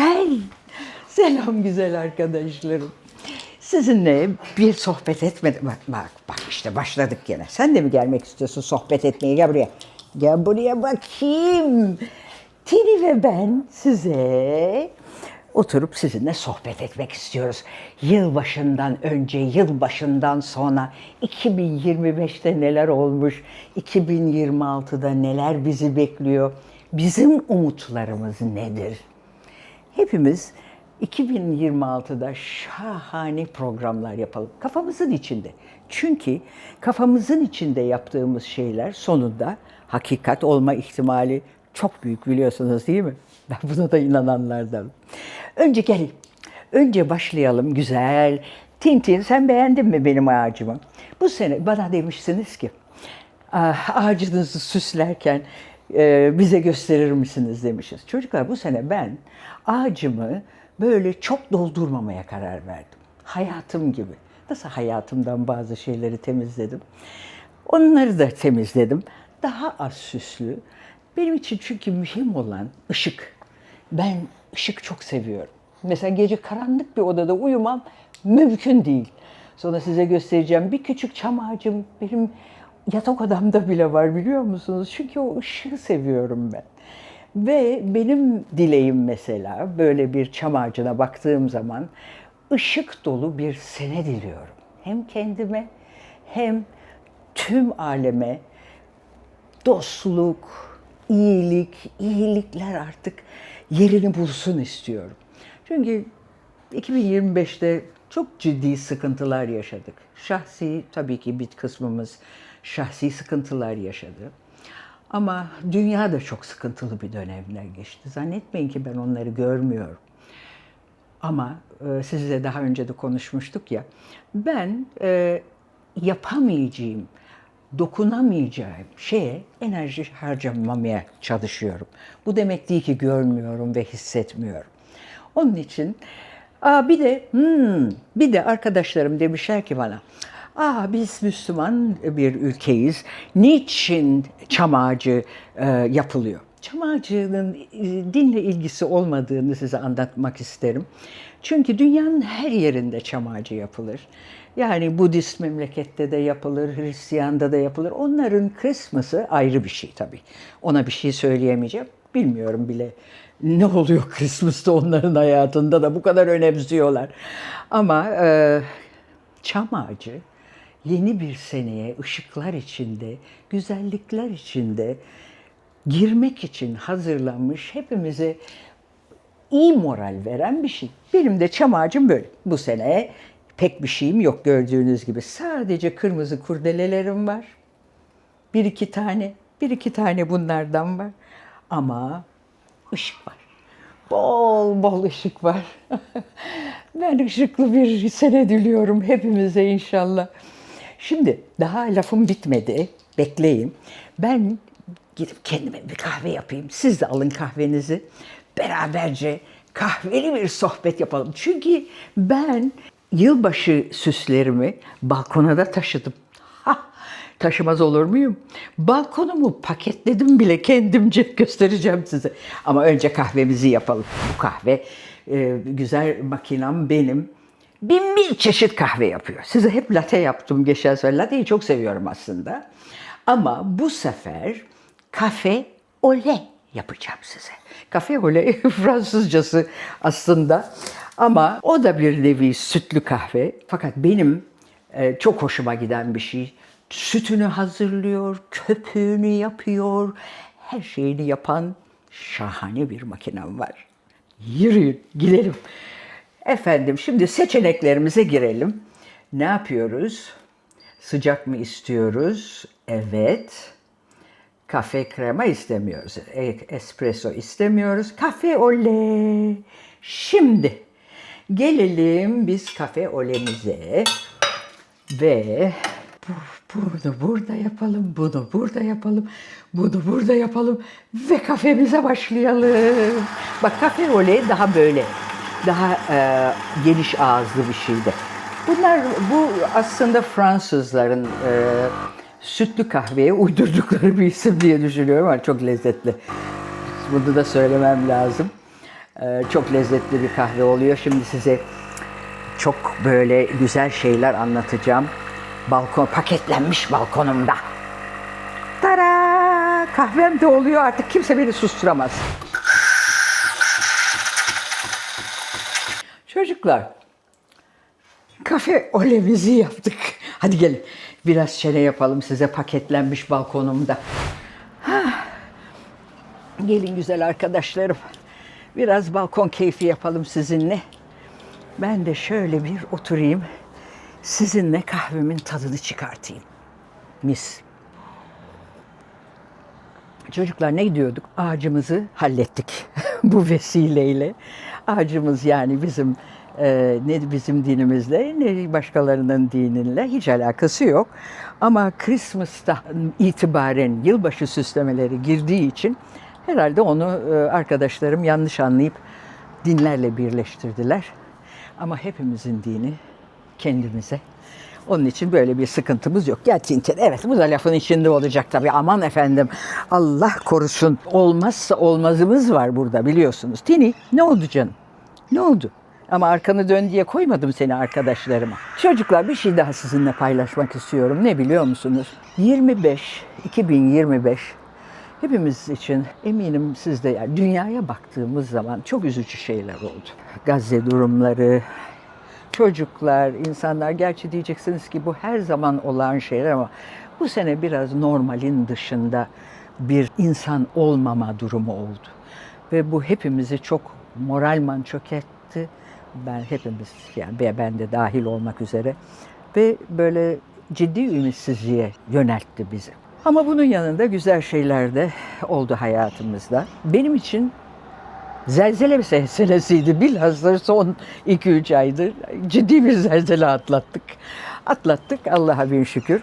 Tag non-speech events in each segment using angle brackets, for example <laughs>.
Gel. Selam güzel arkadaşlarım. Sizinle bir sohbet etmedim. Bak, bak, bak işte başladık gene. Sen de mi gelmek istiyorsun sohbet etmeye? Gel buraya. Gel buraya bakayım. Tini ve ben size oturup sizinle sohbet etmek istiyoruz. Yılbaşından önce, yılbaşından sonra 2025'te neler olmuş, 2026'da neler bizi bekliyor, bizim umutlarımız nedir? Hepimiz 2026'da şahane programlar yapalım. Kafamızın içinde. Çünkü kafamızın içinde yaptığımız şeyler sonunda hakikat olma ihtimali çok büyük biliyorsunuz değil mi? <laughs> Ben buna da inananlardanım. Önce gelin. Önce başlayalım güzel. Tintin sen beğendin mi benim ağacımı? Bu sene bana demişsiniz ki "Ah, ağacınızı süslerken e, bize gösterir misiniz demişiz. Çocuklar bu sene ben ağacımı böyle çok doldurmamaya karar verdim. Hayatım gibi. Nasıl hayatımdan bazı şeyleri temizledim. Onları da temizledim. Daha az süslü. Benim için çünkü mühim olan ışık. Ben ışık çok seviyorum. Mesela gece karanlık bir odada uyumam mümkün değil. Sonra size göstereceğim bir küçük çam ağacım benim yatak odamda bile var biliyor musunuz? Çünkü o ışığı seviyorum ben. Ve benim dileğim mesela böyle bir çam ağacına baktığım zaman ışık dolu bir sene diliyorum. Hem kendime hem tüm aleme dostluk, iyilik, iyilikler artık yerini bulsun istiyorum. Çünkü 2025'te çok ciddi sıkıntılar yaşadık. Şahsi tabii ki bir kısmımız şahsi sıkıntılar yaşadı. Ama dünya da çok sıkıntılı bir dönemler geçti. Zannetmeyin ki ben onları görmüyorum. Ama e, sizle daha önce de konuşmuştuk ya, ben e, yapamayacağım, dokunamayacağım şeye enerji harcamamaya çalışıyorum. Bu demek değil ki görmüyorum ve hissetmiyorum. Onun için aa bir de hmm, bir de arkadaşlarım demişler ki bana Aa biz Müslüman bir ülkeyiz. Niçin çam ağacı e, yapılıyor? Çam ağacının e, dinle ilgisi olmadığını size anlatmak isterim. Çünkü dünyanın her yerinde çam ağacı yapılır. Yani Budist memlekette de yapılır, Hristiyan'da da yapılır. Onların Christmas'ı ayrı bir şey tabii. Ona bir şey söyleyemeyeceğim. Bilmiyorum bile ne oluyor Christmas'ta onların hayatında da bu kadar önemsiyorlar. Ama e, çam ağacı yeni bir seneye ışıklar içinde, güzellikler içinde girmek için hazırlanmış hepimize iyi moral veren bir şey. Benim de çam ağacım böyle. Bu sene pek bir şeyim yok gördüğünüz gibi. Sadece kırmızı kurdelelerim var. Bir iki tane, bir iki tane bunlardan var. Ama ışık var. Bol bol ışık var. <laughs> ben ışıklı bir sene diliyorum hepimize inşallah. Şimdi daha lafım bitmedi. Bekleyin. Ben gidip kendime bir kahve yapayım. Siz de alın kahvenizi. Beraberce kahveli bir sohbet yapalım. Çünkü ben yılbaşı süslerimi balkona da taşıdım. Ha, taşımaz olur muyum? Balkonumu paketledim bile kendimce <laughs> göstereceğim size. Ama önce kahvemizi yapalım. Bu kahve e, güzel makinam benim bin bir çeşit kahve yapıyor. Size hep latte yaptım geçen sefer. Latte'yi çok seviyorum aslında. Ama bu sefer kafe ole yapacağım size. Kafe ole <laughs> Fransızcası aslında. Ama o da bir nevi sütlü kahve. Fakat benim e, çok hoşuma giden bir şey. Sütünü hazırlıyor, köpüğünü yapıyor. Her şeyini yapan şahane bir makinem var. Yürüyün, gidelim. Efendim şimdi seçeneklerimize girelim. Ne yapıyoruz? Sıcak mı istiyoruz? Evet. Kafe krema istemiyoruz. E- Espresso istemiyoruz. Kafe ole. Şimdi gelelim biz kafe olemize ve bu- bunu burada yapalım, bunu burada yapalım, bunu burada yapalım ve kafemize başlayalım. Bak kafe ole daha böyle, daha e, geniş ağızlı bir şeydi. Bunlar bu aslında Fransızların e, sütlü kahveye uydurdukları bir isim diye düşünüyorum ama çok lezzetli. bunu da söylemem lazım. Ee, çok lezzetli bir kahve oluyor. Şimdi size çok böyle güzel şeyler anlatacağım. Balkon paketlenmiş balkonumda. Tara! Kahvem de oluyor artık kimse beni susturamaz. Çocuklar, kafe olemizi yaptık. <laughs> Hadi gelin biraz çene yapalım size paketlenmiş balkonumda. Gelin güzel arkadaşlarım. Biraz balkon keyfi yapalım sizinle. Ben de şöyle bir oturayım. Sizinle kahvemin tadını çıkartayım. Mis. Çocuklar ne diyorduk? Ağacımızı hallettik <laughs> bu vesileyle. Ağacımız yani bizim e, ne bizim dinimizle ne başkalarının diniyle hiç alakası yok. Ama Christmas'ta itibaren yılbaşı süslemeleri girdiği için herhalde onu e, arkadaşlarım yanlış anlayıp dinlerle birleştirdiler. Ama hepimizin dini kendimize. Onun için böyle bir sıkıntımız yok. Gel Tintin. Evet bu da lafın içinde olacak tabii. Aman efendim Allah korusun. Olmazsa olmazımız var burada biliyorsunuz. Tini ne oldu canım? Ne oldu? Ama arkanı dön diye koymadım seni arkadaşlarıma. Çocuklar bir şey daha sizinle paylaşmak istiyorum. Ne biliyor musunuz? 25, 2025 hepimiz için eminim siz de yani dünyaya baktığımız zaman çok üzücü şeyler oldu. Gazze durumları, çocuklar, insanlar gerçi diyeceksiniz ki bu her zaman olan şeyler ama bu sene biraz normalin dışında bir insan olmama durumu oldu. Ve bu hepimizi çok moralman çökertti. Ben hepimiz yani ben de dahil olmak üzere ve böyle ciddi ümitsizliğe yöneltti bizi. Ama bunun yanında güzel şeyler de oldu hayatımızda. Benim için zelzele meselesiydi. Bilhassa son 2-3 aydır ciddi bir zelzele atlattık. Atlattık Allah'a bin şükür.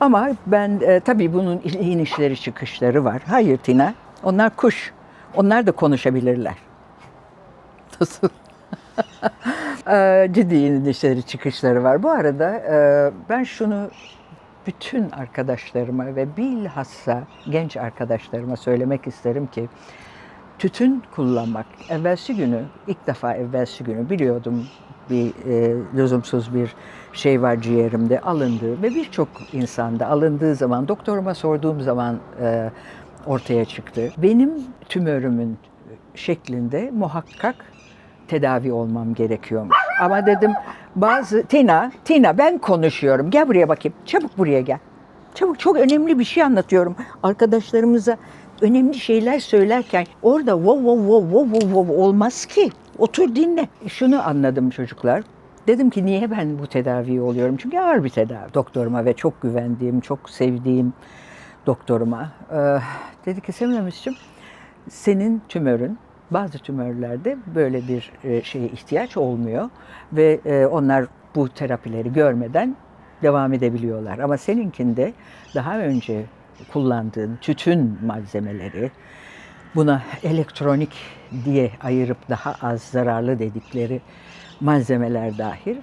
Ama ben e, tabii bunun inişleri çıkışları var. Hayır Tina, onlar kuş. Onlar da konuşabilirler. Nasıl? <laughs> E, ciddi inişleri çıkışları var. Bu arada e, ben şunu bütün arkadaşlarıma ve bilhassa genç arkadaşlarıma söylemek isterim ki tütün kullanmak. Evvelsi günü, ilk defa evvelsi günü biliyordum bir e, lüzumsuz bir şey var ciğerimde alındığı ve birçok insanda alındığı zaman doktoruma sorduğum zaman e, ortaya çıktı. Benim tümörümün şeklinde muhakkak tedavi olmam gerekiyormuş. Ama dedim bazı Tina, Tina ben konuşuyorum. Gel buraya bakayım. Çabuk buraya gel. Çabuk çok önemli bir şey anlatıyorum. Arkadaşlarımıza önemli şeyler söylerken orada wow wow wow wow wow, wow olmaz ki. Otur dinle. Şunu anladım çocuklar. Dedim ki niye ben bu tedaviyi oluyorum? Çünkü ağır bir tedavi. Doktoruma ve çok güvendiğim, çok sevdiğim doktoruma. Ee, dedi ki Semramiş'cim senin tümörün bazı tümörlerde böyle bir e, şeye ihtiyaç olmuyor ve e, onlar bu terapileri görmeden devam edebiliyorlar. Ama seninkinde daha önce kullandığın tütün malzemeleri, buna elektronik diye ayırıp daha az zararlı dedikleri malzemeler dahil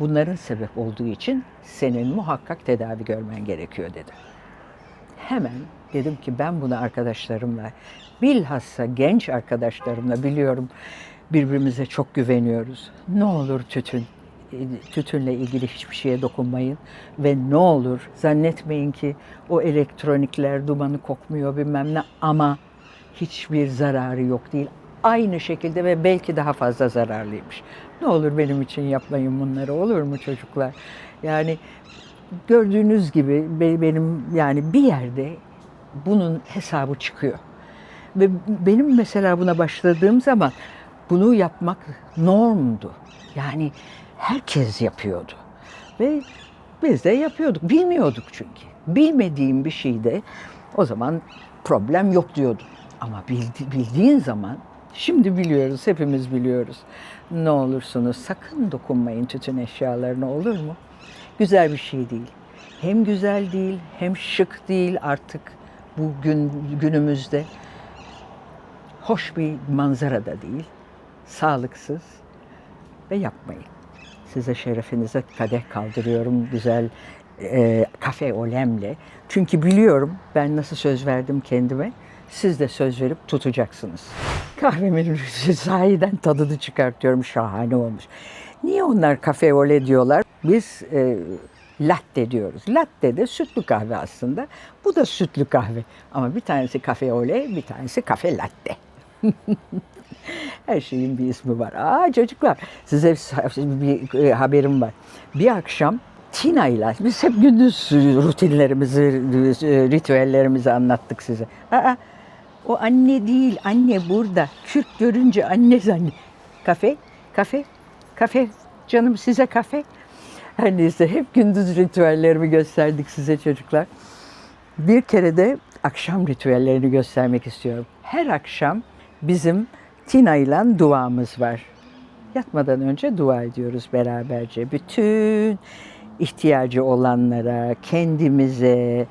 bunların sebep olduğu için senin muhakkak tedavi görmen gerekiyor dedi. Hemen dedim ki ben bunu arkadaşlarımla, bilhassa genç arkadaşlarımla biliyorum birbirimize çok güveniyoruz. Ne olur tütün, tütünle ilgili hiçbir şeye dokunmayın ve ne olur zannetmeyin ki o elektronikler dumanı kokmuyor bilmem ne ama hiçbir zararı yok değil. Aynı şekilde ve belki daha fazla zararlıymış. Ne olur benim için yapmayın bunları olur mu çocuklar? Yani gördüğünüz gibi benim yani bir yerde bunun hesabı çıkıyor. Ve benim mesela buna başladığım zaman bunu yapmak normdu. Yani herkes yapıyordu. Ve biz de yapıyorduk. Bilmiyorduk çünkü. Bilmediğim bir şeyde o zaman problem yok diyordum. Ama bildi, bildiğin zaman şimdi biliyoruz, hepimiz biliyoruz. Ne olursunuz sakın dokunmayın tütün eşyalarına olur mu? Güzel bir şey değil. Hem güzel değil, hem şık değil artık bu gün günümüzde. Hoş bir manzara da değil. Sağlıksız ve yapmayın. Size şerefinize kadeh kaldırıyorum güzel e, kafe olemle. Çünkü biliyorum ben nasıl söz verdim kendime. Siz de söz verip tutacaksınız. Kahvemin <laughs> sahiden tadını çıkartıyorum. Şahane olmuş. Niye onlar kafe ole diyorlar? Biz e, latte diyoruz. Latte de sütlü kahve aslında. Bu da sütlü kahve. Ama bir tanesi kafe ole, bir tanesi kafe latte. <laughs> Her şeyin bir ismi var. Aa çocuklar size bir e, haberim var. Bir akşam Tina ile biz hep gündüz rutinlerimizi, e, ritüellerimizi anlattık size. Aa, o anne değil, anne burada. Kürk görünce anne zannet. Kafe, kafe, kafe. Canım size kafe. Her neyse hep gündüz ritüellerimi gösterdik size çocuklar. Bir kere de akşam ritüellerini göstermek istiyorum. Her akşam bizim Tina ile duamız var. Yatmadan önce dua ediyoruz beraberce. Bütün ihtiyacı olanlara, kendimize,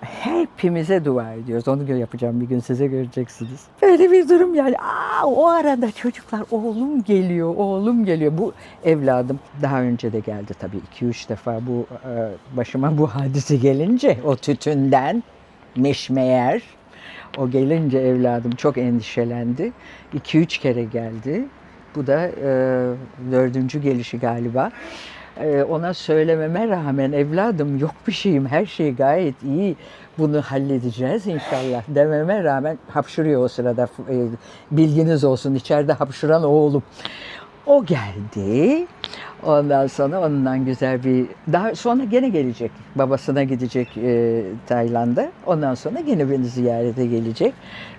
hepimize dua ediyoruz. Onu yapacağım bir gün size göreceksiniz. Böyle bir durum yani. Aa, o arada çocuklar oğlum geliyor, oğlum geliyor. Bu evladım daha önce de geldi tabii 2-3 defa bu e, başıma bu hadise gelince o tütünden meşmeyer o gelince evladım çok endişelendi. 2-3 kere geldi. Bu da e, dördüncü gelişi galiba. E, ona söylememe rağmen evladım yok bir şeyim, her şey gayet iyi. Bunu halledeceğiz inşallah dememe rağmen hapşırıyor o sırada. E, bilginiz olsun içeride hapşıran oğlum. O geldi. Ondan sonra ondan güzel bir daha sonra gene gelecek. Babasına gidecek e, Tayland'a. Ondan sonra gene beni ziyarete gelecek.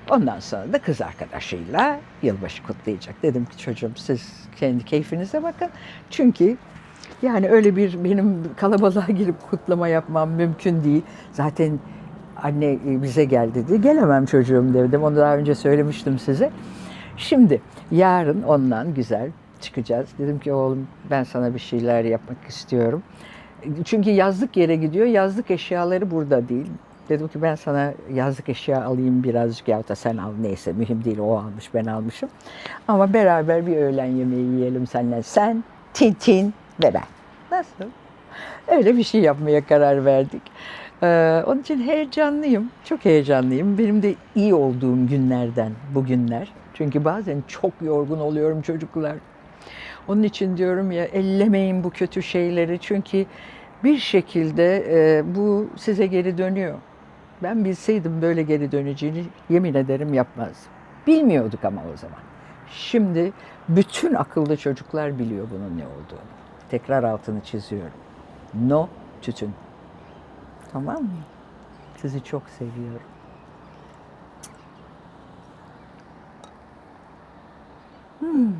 Ondan sonra da kız arkadaşıyla yılbaşı kutlayacak. Dedim ki çocuğum siz kendi keyfinize bakın. Çünkü yani öyle bir benim kalabalığa girip kutlama yapmam mümkün değil. Zaten anne e, bize gel dedi. Gelemem çocuğum dedim. Onu daha önce söylemiştim size. Şimdi yarın ondan güzel çıkacağız. Dedim ki oğlum ben sana bir şeyler yapmak istiyorum. Çünkü yazlık yere gidiyor. Yazlık eşyaları burada değil. Dedim ki ben sana yazlık eşya alayım birazcık ya da sen al neyse mühim değil o almış ben almışım. Ama beraber bir öğlen yemeği yiyelim seninle. Sen, Tintin ve ben. Nasıl? Öyle bir şey yapmaya karar verdik. Ee, onun için heyecanlıyım. Çok heyecanlıyım. Benim de iyi olduğum günlerden bu günler. Çünkü bazen çok yorgun oluyorum çocuklar. Onun için diyorum ya ellemeyin bu kötü şeyleri çünkü bir şekilde e, bu size geri dönüyor. Ben bilseydim böyle geri döneceğini yemin ederim yapmazdım. Bilmiyorduk ama o zaman. Şimdi bütün akıllı çocuklar biliyor bunun ne olduğunu. Tekrar altını çiziyorum. No tütün. Tamam mı? Sizi çok seviyorum. Hmm.